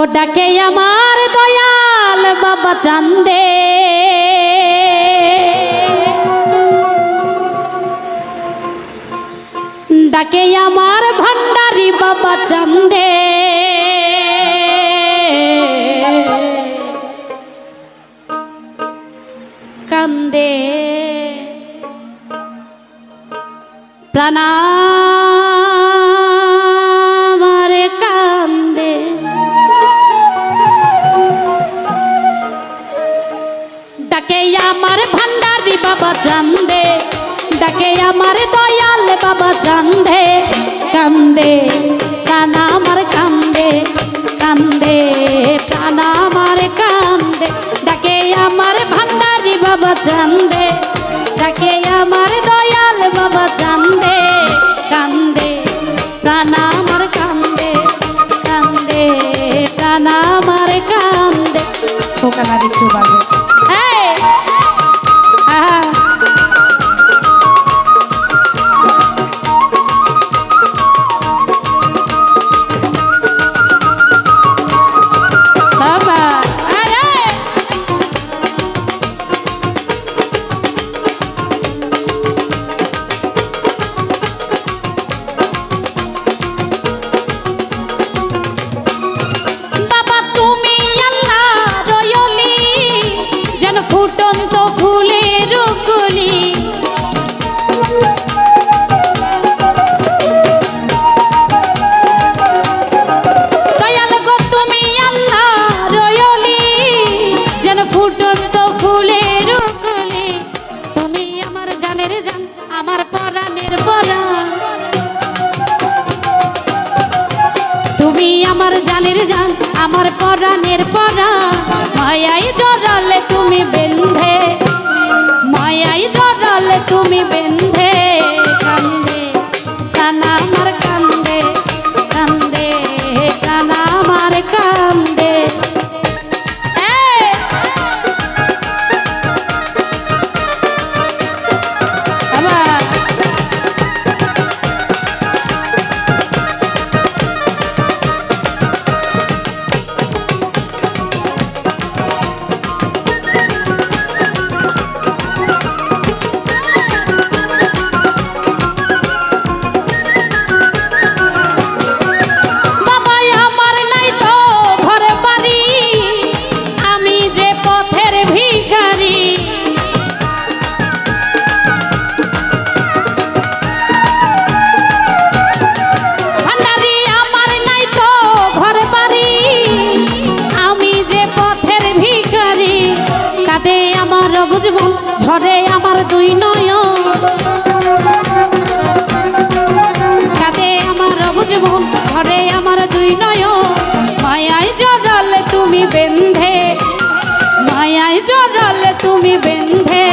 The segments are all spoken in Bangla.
ও ডাকে আমার দয়াল বাবা চান্দে। ডাকে আমার ভান্ডারি বাবা চান্দে। কান্দে। প্রাণামারে ডাকে আমার দয়াল বাবা চান্দে, কান্দে, প্রাণ আমার কান্দে কান্দে, প্রাণ আমার কান্দে। ডাকে আমার ভান্ডারি বাবা চান্দে, ডাকে আমার দয়াল বাবা চান্দে, কান্দে, প্রাণ আমার কান্দে কান্দে, প্রাণ আমার কান্দে। খোকানার একটু বাজে। তুমি আমার জানের জান, আমার পরাণের পরা মায়াই জড়ালে তুমি বেন্ধে মায়াই জড়ালে তুমি বেন্ধে কান্দে বেন্ধে মায়ায় জড়ালে তুমি বেন্ধে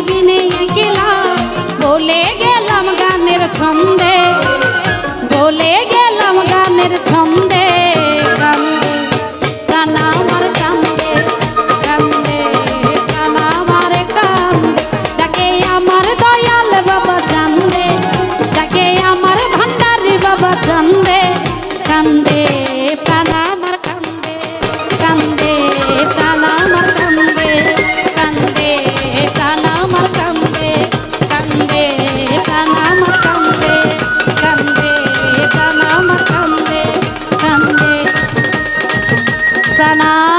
তুমি বিনে একলা বলে গেলাম গানের ছন্দে বলে গেলাম গানের ছন্দে। சனா